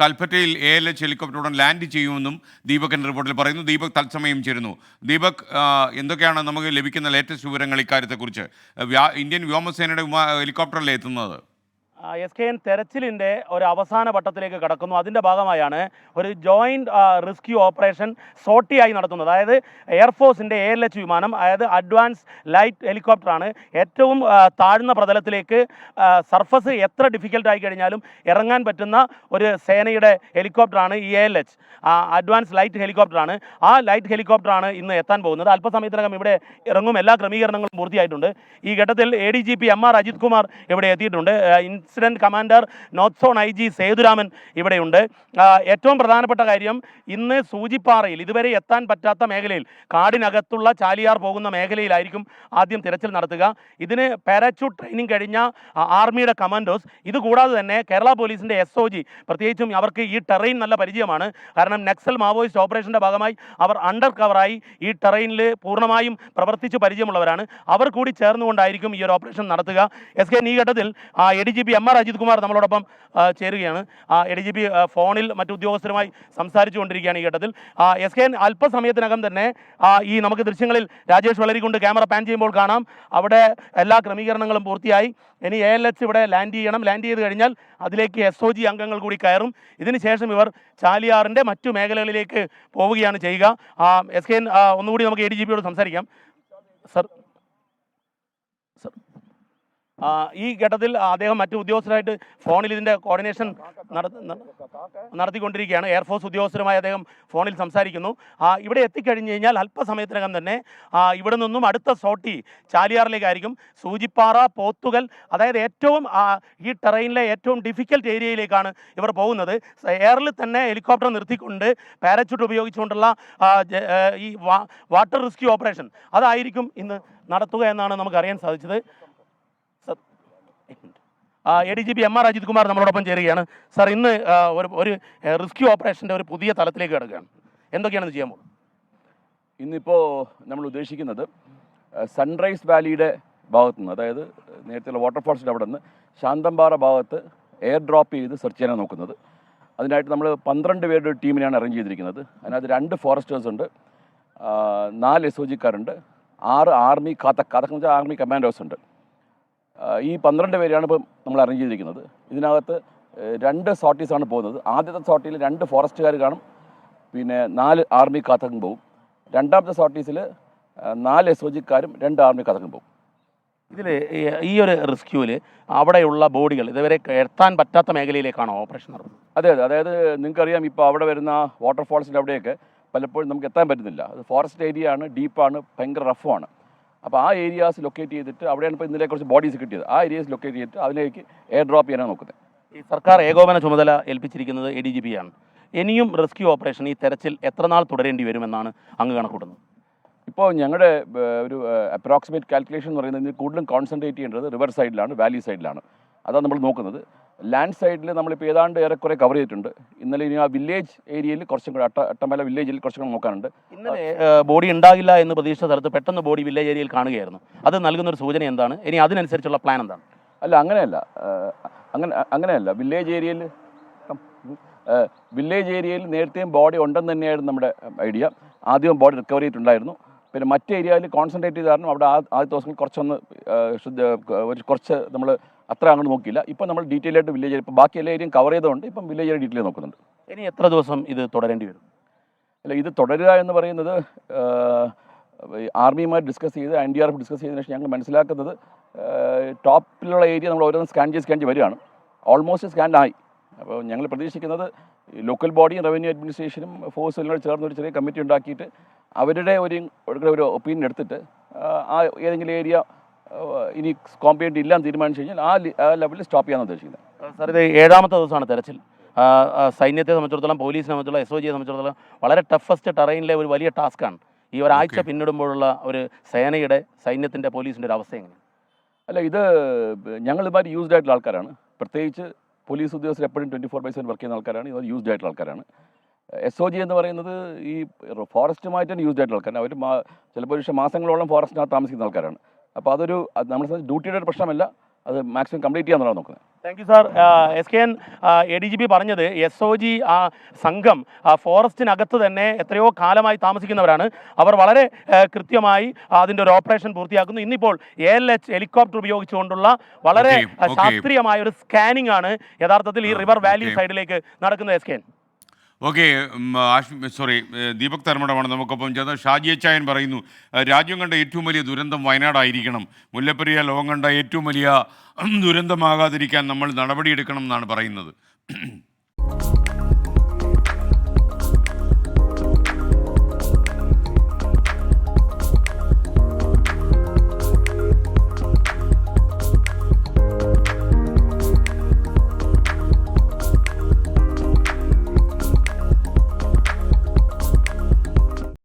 കൽപ്പറ്റയിൽ A L H helicopter ഉടൻ land ചെയ്യുമെന്നും ദീപകിന്റെ റിപ്പോർട്ടിൽ പറയുന്നു. ദീപക് തത്സമയം ചേരുന്നു. ദീപക് എന്തൊക്കെയാണ് നമുക്ക് ലഭിക്കുന്ന ലേറ്റസ്റ്റ് വിവരങ്ങൾ ഇക്കാര്യത്തെക്കുറിച്ച്? ഇന്ത്യൻ വ്യോമസേനയുടെ ഹെലികോപ്റ്ററിലെ എത്തുന്നത്? എസ് കെ എൻ തെരച്ചിലിന്റെ ഒരു അവസാന ഘട്ടത്തിലേക്ക് കടക്കുന്നു. അതിന്റെ ഭാഗമായാണ് ഒരു ജോയിന്റ് റെസ്ക്യൂ ഓപ്പറേഷൻ സോട്ടിയായി നടത്തുന്നത്. അതായത് എയർഫോഴ്സിന്റെ എ എൽ എച്ച് വിമാനം അതായത് അഡ്വാൻസ് ലൈറ്റ് ഹെലികോപ്റ്ററാണ് ഏറ്റവും താഴ്ന്ന പ്രതലത്തിലേക്ക് സർഫസ് എത്ര ഡിഫിക്കൽട്ട് ആയി കഴിഞ്ഞാലും ഇറങ്ങാൻ പറ്റുന്ന ഒരു സേനയുടെ ഹെലികോപ്റ്ററാണ് ഈ A L H advance light ഹെലികോപ്റ്ററാണ് ആ ലൈറ്റ് ഹെലികോപ്റ്ററാണ് ഇന്ന് എത്താൻ പോകുന്നത്. അല്പസമയത്തിനകം ഇവിടെ ഇറങ്ങും. എല്ലാ ക്രമീകരണങ്ങളും പൂർത്തിയായിട്ടുണ്ട്. ഈ ഘട്ടത്തിൽ A D G P M R Ajith Kumar ഇവിടെ എത്തിയിട്ടുണ്ട്. Incident commander north zone I G Sethuraman ഇവിടെയുണ്ട്. ഏറ്റവും പ്രധാനപ്പെട്ട കാര്യം ഇന്ന് സൂചിപ്പാറയിൽ ഇതുവരെ എത്താൻ പറ്റാത്ത മേഖലയിൽ കാടിനകത്തുള്ള ചാലിയാർ പോകുന്ന മേഖലയിലായിരിക്കും ആദ്യം തിരച്ചിൽ നടത്തുക. ഇതിന് പാരാച്യൂട്ട് ട്രെയിനിങ് കഴിഞ്ഞ ആർമിയുടെ കമാൻഡോസ് ഇതുകൂടാതെ തന്നെ കേരള പോലീസിന്റെ എസ് ഒ ജി പ്രത്യേകിച്ചും അവർക്ക് ഈ ടെറൈൻ നല്ല പരിചയമാണ്. കാരണം നക്സൽ മാവോയിസ്റ്റ് ഓപ്പറേഷന്റെ ഭാഗമായി അവർ അണ്ടർ കവറായി ഈ ടെറൈനിൽ പൂർണമായും പ്രവർത്തിച്ച് പരിചയമുള്ളവരാണ്. അവർ കൂടി ചേർന്നുകൊണ്ടായിരിക്കും ഈ ഒരു ഓപ്പറേഷൻ നടത്തുക. എസ് കെ ഈ ഘട്ടത്തിൽ A D G P M R Ajith Kumar നമ്മളോടൊപ്പം ചേരുകയാണ്. എ ഡി ജി പി ഫോണിൽ മറ്റു ഉദ്യോഗസ്ഥരുമായി സംസാരിച്ചു കൊണ്ടിരിക്കുകയാണ് ഈ ഘട്ടത്തിൽ. എസ് കെ എൻ അല്പസമയത്തിനകം തന്നെ ഈ നമുക്ക് ദൃശ്യങ്ങളിൽ രാജേഷ് വളരിക്കൊണ്ട്. ക്യാമറ പാൻ ചെയ്യുമ്പോൾ കാണാം. അവിടെ എല്ലാ ക്രമീകരണങ്ങളും പൂർത്തിയായി. ഇനി എ എൽ എച്ച് ഇവിടെ ലാൻഡ് ചെയ്യണം. ലാൻഡ് ചെയ്ത് കഴിഞ്ഞാൽ അതിലേക്ക് എസ് ഒ ജി അംഗങ്ങൾ കൂടി കയറും. ഇതിനുശേഷം ഇവർ ചാലിയാറിന്റെ മറ്റു മേഖലകളിലേക്ക് പോവുകയാണ് ചെയ്യുക. എസ് കെ എൻ ഒന്നുകൂടി നമുക്ക് എ ഡി ജി പിയോട് സംസാരിക്കാം. സർ ഈ ഘട്ടത്തിൽ അദ്ദേഹം മറ്റു ഉദ്യോഗസ്ഥരായിട്ട് ഫോണിൽ ഇതിന്റെ കോർഡിനേഷൻ നട- നടത്തിക്കൊണ്ടിരിക്കുകയാണ്. എയർഫോഴ്സ് ഉദ്യോഗസ്ഥരുമായി അദ്ദേഹം ഫോണിൽ സംസാരിക്കുന്നു. ഇവിടെ എത്തിക്കഴിഞ്ഞ് കഴിഞ്ഞാൽ അല്പസമയത്തിനകം തന്നെ ഇവിടെ നിന്നും അടുത്ത സോട്ടി ചാലിയാറിലേക്കായിരിക്കും. സൂചിപ്പാറ പോത്തുകൽ അതായത് ഏറ്റവും ഈ ടെറൈനിലെ ഏറ്റവും ഡിഫിക്കൽട്ട് ഏരിയയിലേക്കാണ് ഇവർ പോകുന്നത്. എയറിൽ തന്നെ ഹെലികോപ്റ്റർ നിർത്തിക്കൊണ്ട് പാരച്യൂട്ട് ഉപയോഗിച്ചുകൊണ്ടുള്ള ഈ വാട്ടർ റെസ്ക്യൂ ഓപ്പറേഷൻ അതായിരിക്കും ഇന്ന് നടത്തുക എന്നാണ് നമുക്ക് അറിയാൻ സാധിച്ചത്. A D G P M R Ajith Kumar നമ്മളോടൊപ്പം ചേരുകയാണ്. സാർ ഇന്ന് ഒരു ഒരു റെസ്ക്യൂ ഓപ്പറേഷന്റെ ഒരു പുതിയ തലത്തിലേക്ക് കിടക്കുകയാണ്. എന്തൊക്കെയാണ് ചെയ്യാൻ പോകുന്നത്? ഇന്നിപ്പോൾ നമ്മൾ ഉദ്ദേശിക്കുന്നത് സൺറൈസ് വാലിയുടെ ഭാഗത്തു നിന്ന് അതായത് നേരത്തെയുള്ള വാട്ടർഫോൾസിന്റെ അവിടെ നിന്ന് ശാന്തമ്പാറ ഭാഗത്ത് എയർ ഡ്രോപ്പ് ചെയ്ത് സെർച്ച് ചെയ്യാനാണ് നോക്കുന്നത്. അതിനായിട്ട് നമ്മൾ പന്ത്രണ്ട് പേരുടെ ഒരു ടീമിനെയാണ് അറേഞ്ച് ചെയ്തിരിക്കുന്നത്. അതിനകത്ത് രണ്ട് ഫോറസ്റ്റേഴ്സ് ഉണ്ട് നാല് എസ് ഒ ജിക്കാരുണ്ട് ആറ് ആർമി കാത്തക്ക അതൊക്കെ വെച്ചാൽ ആർമി കമാൻഡേഴ്സ് ഉണ്ട്. ഈ പന്ത്രണ്ട് പേരെയാണ് ഇപ്പം നമ്മൾ അറേഞ്ച് ചെയ്തിരിക്കുന്നത്. ഇതിനകത്ത് രണ്ട് രണ്ട് സോട്ടീസാണ് പോകുന്നത്. ആദ്യത്തെ സോട്ടിയിൽ രണ്ട് ഫോറസ്റ്റുകാർ കാണും. പിന്നെ നാല് ആർമി കാത്തക്കും പോകും രണ്ടാമത്തെ സോട്ടീസിൽ നാല് എസ് ഒ ജിക്കാരും രണ്ട് ആർമി കാത്തക്കും പോകും ഇതിൽ ഈ ഒരു റെസ്ക്യൂവിൽ അവിടെയുള്ള ബോഡികൾ ഇതുവരെ എത്താൻ പറ്റാത്ത മേഖലയിലേക്കാണോ ഓപ്പറേഷൻ നടത്തുന്നത് അതെ അതെ. അതായത് നിങ്ങൾക്കറിയാം ഇപ്പോൾ അവിടെ വരുന്ന വാട്ടർഫോൾസിന്റെ അവിടെയൊക്കെ പലപ്പോഴും നമുക്ക് എത്താൻ പറ്റുന്നില്ല. അത് ഫോറസ്റ്റ് ഏരിയ ആണ് ഡീപ്പാണ് ഭയങ്കര റഫുമാണ് അപ്പോൾ ആ ഏരിയാസ് ലൊക്കേറ്റ് ചെയ്തിട്ട് അവിടെയാണ് ഇപ്പോൾ ഇന്നലെ കുറച്ച് ബോഡീസ് കിട്ടിയത്. ആ ഏരിയാസ് ലൊക്കേറ്റ് ചെയ്തിട്ട് അതിലേക്ക് എയർ ഡ്രോപ്പ് ചെയ്യാനാണ് നോക്കുന്നത്. ഈ സർക്കാർ ഏകോപന ചുമതല ഏൽപ്പിച്ചിരിക്കുന്നത് എ ഡി ജി പി ആണ്. ഇനിയും റെസ്ക്യൂ ഓപ്പറേഷൻ ഈ തെരച്ചിൽ എത്ര നാൾ തുടരേണ്ടി വരുമെന്നാണ് അങ്ങ് കണക്കൂട്ടുന്നത്. ഇപ്പോൾ ഞങ്ങളുടെ ഒരു അപ്രോക്സിമേറ്റ് കാൽക്കുലേഷൻ എന്ന് പറയുന്നത് കൂടുതലും കോൺസെൻട്രേറ്റ് ചെയ്യേണ്ടത് റിവർ സൈഡിലാണ് വാലി സൈഡിലാണ് അതാണ് നമ്മൾ നോക്കുന്നത്. ലാൻഡ് സൈഡിൽ നമ്മളിപ്പോൾ ഏതാണ്ട് ഏറെക്കുറെ കവർ ചെയ്തിട്ടുണ്ട്. ഇന്നലെ ഇനി ആ വില്ലേജ് ഏരിയയിൽ കുറച്ചും കൂടെ അട്ട അട്ടമല വില്ലേജിൽ കുറച്ചും കൂടെ നോക്കാനുണ്ട്. ഇന്നലെ ബോഡി ഉണ്ടാകില്ല എന്ന് പ്രതീക്ഷിച്ച സ്ഥലത്ത് പെട്ടെന്ന് ബോഡി വില്ലേജ് ഏരിയയിൽ കാണുകയായിരുന്നു. അത് നൽകുന്ന ഒരു സൂചന എന്താണ്? ഇനി അതിനനുസരിച്ചുള്ള പ്ലാൻ എന്താണ്? അല്ല അങ്ങനെയല്ല. അങ്ങനെ അങ്ങനെയല്ല. വില്ലേജ് ഏരിയയിൽ വില്ലേജ് ഏരിയയിൽ നേരത്തെയും ബോഡി ഉണ്ടെന്ന് തന്നെയായിരുന്നു നമ്മുടെ ഐഡിയ ആദ്യം ബോഡി റിക്കവർ ചെയ്തിട്ടുണ്ടായിരുന്നു. പിന്നെ മറ്റ് ഏരിയയിൽ കോൺസെൻട്രേറ്റ് ചെയ്ത കാരണം അവിടെ ആ ആദ്യത്തെ ദിവസങ്ങളിൽ കുറച്ചൊന്ന് ശുദ്ധ ഒരു കുറച്ച് നമ്മൾ അത്ര അങ്ങോട്ട് നോക്കിയില്ല. ഇപ്പം നമ്മൾ ഡീറ്റെയിൽ ആയിട്ട് വില്ലേജ് ഇപ്പോൾ ബാക്കി എല്ലാ ഏരിയയും കവർ ചെയ്തുകൊണ്ട് ഇപ്പം വില്ലേജ് ഏരിയ ഡീറ്റെയിൽ നോക്കുന്നുണ്ട്. ഇനി എത്ര ദിവസം ഇത് തുടരേണ്ടി വരും? അല്ല ഇത് തുടരുക എന്ന് പറയുന്നത് ആർമിയുമായി ഡിസ്കസ് ചെയ്ത് N D R F discuss ചെയ്തതിനു ശേഷം ഞങ്ങൾ മനസ്സിലാക്കുന്നത് ടോപ്പിലുള്ള ഏരിയ നമ്മൾ ഓരോന്ന് സ്കാൻ ചെയ്ത് സ്കാൻ ചെയ്ത് വരികയാണ്. ഓൾമോസ്റ്റ് സ്കാൻ ആയി. അപ്പോൾ ഞങ്ങൾ പ്രതീക്ഷിക്കുന്നത് ലോക്കൽ ബോഡിയും റവന്യൂ അഡ്മിനിസ്ട്രേഷനും ഫോഴ്സും ചേർന്ന് ഒരു ചെറിയ കമ്മിറ്റി ഉണ്ടാക്കിയിട്ട് അവരുടെ ഒരു ഒരു ഒപ്പീനിയൻ എടുത്തിട്ട് ആ ഏതെങ്കിലും ഏരിയ ഇനി കോമ്പൗണ്ട് ഇല്ലാന്ന് തീരുമാനിച്ചു കഴിഞ്ഞാൽ ആ ആ ലെവലിൽ സ്റ്റോപ്പ് ചെയ്യാൻ ഉദ്ദേശിക്കുന്നത് സാർ ഇത് ഏഴാമത്തെ ദിവസമാണ് തെരച്ചിൽ. സൈന്യത്തെ സംബന്ധിച്ചിടത്തോളം പോലീസിനെ സംബന്ധിച്ചിടത്തോളം എസ് ഒ ജിയെ സംബന്ധിച്ചിടത്തോളം വളരെ ടഫസ്റ്റ് ടെറൈനിലെ ഒരു വലിയ ടാസ്ക്കാണ് ഈ ഒരാഴ്ച പിന്നിടുമ്പോഴുള്ള ഒരു സേനയുടെ സൈന്യത്തിന്റെ പോലീസിന്റെ ഒരു അവസ്ഥ എങ്ങനെയാണ്? അല്ല ഇത് ഞങ്ങൾ ഇതുമായിട്ട് യൂസ്ഡ് ആയിട്ടുള്ള ആൾക്കാരാണ്. പ്രത്യേകിച്ച് പോലീസ് ഉദ്യോഗസ്ഥർ എപ്പോഴും twenty four by seven work ചെയ്യുന്ന ആൾക്കാരാണ്. ഇവർ യൂസ്ഡ് ആയിട്ടുള്ള ആൾക്കാരാണ്. എസ് ഒ ജി എന്ന് പറയുന്നത് ഈ ഫോറസ്റ്റുമായിട്ട് തന്നെ യൂസ്ഡ് ആയിട്ടുള്ള ആൾക്കാരാണ്. അവർ ചിലപ്പോൾ പക്ഷേ മാസങ്ങളോളം ഫോറസ്റ്റിനകത്ത് താമസിക്കുന്ന ആൾക്കാരാണ്. അപ്പോൾ അതൊരു നമ്മൾ നമ്മളെ സംബന്ധിച്ച് ഡ്യൂട്ടിയുടെ ഒരു പ്രശ്നമല്ല അത് മാക്സിമം കംപ്ലീറ്റ് ചെയ്യാൻ നോക്കുന്നത്. Thank you sir S K N A D G P പറഞ്ഞത് എസ് ഒ ജി ആ സംഘം ആ, ഫോറസ്റ്റിനകത്ത് തന്നെ എത്രയോ കാലമായി താമസിക്കുന്നവരാണ്. അവർ വളരെ കൃത്യമായി അതിന്റെ ഒരു ഓപ്പറേഷൻ പൂർത്തിയാക്കുന്നു. ഇന്നിപ്പോൾ എ എൽ എച്ച് ഹെലികോപ്റ്റർ ഉപയോഗിച്ചുകൊണ്ടുള്ള വളരെ. ശാസ്ത്രീയമായ ഒരു സ്കാനിംഗ് ആണ് യഥാർത്ഥത്തിൽ ഈ റിവർ വാലി സൈഡിലേക്ക് നടക്കുന്നത് S K N okay sorry Deepak തർമ്മടമാണ് നമുക്കൊപ്പം ചേർന്ന് ഷാജി എച്ചായൻ പറയുന്നു രാജ്യം കണ്ട ഏറ്റവും വലിയ ദുരന്തം വയനാടായിരിക്കണം. മുല്ലപ്പെരിയ ലോകം കണ്ട ഏറ്റവും വലിയ ദുരന്തമാകാതിരിക്കാൻ നമ്മൾ നടപടിയെടുക്കണം എന്നാണ് പറയുന്നത്.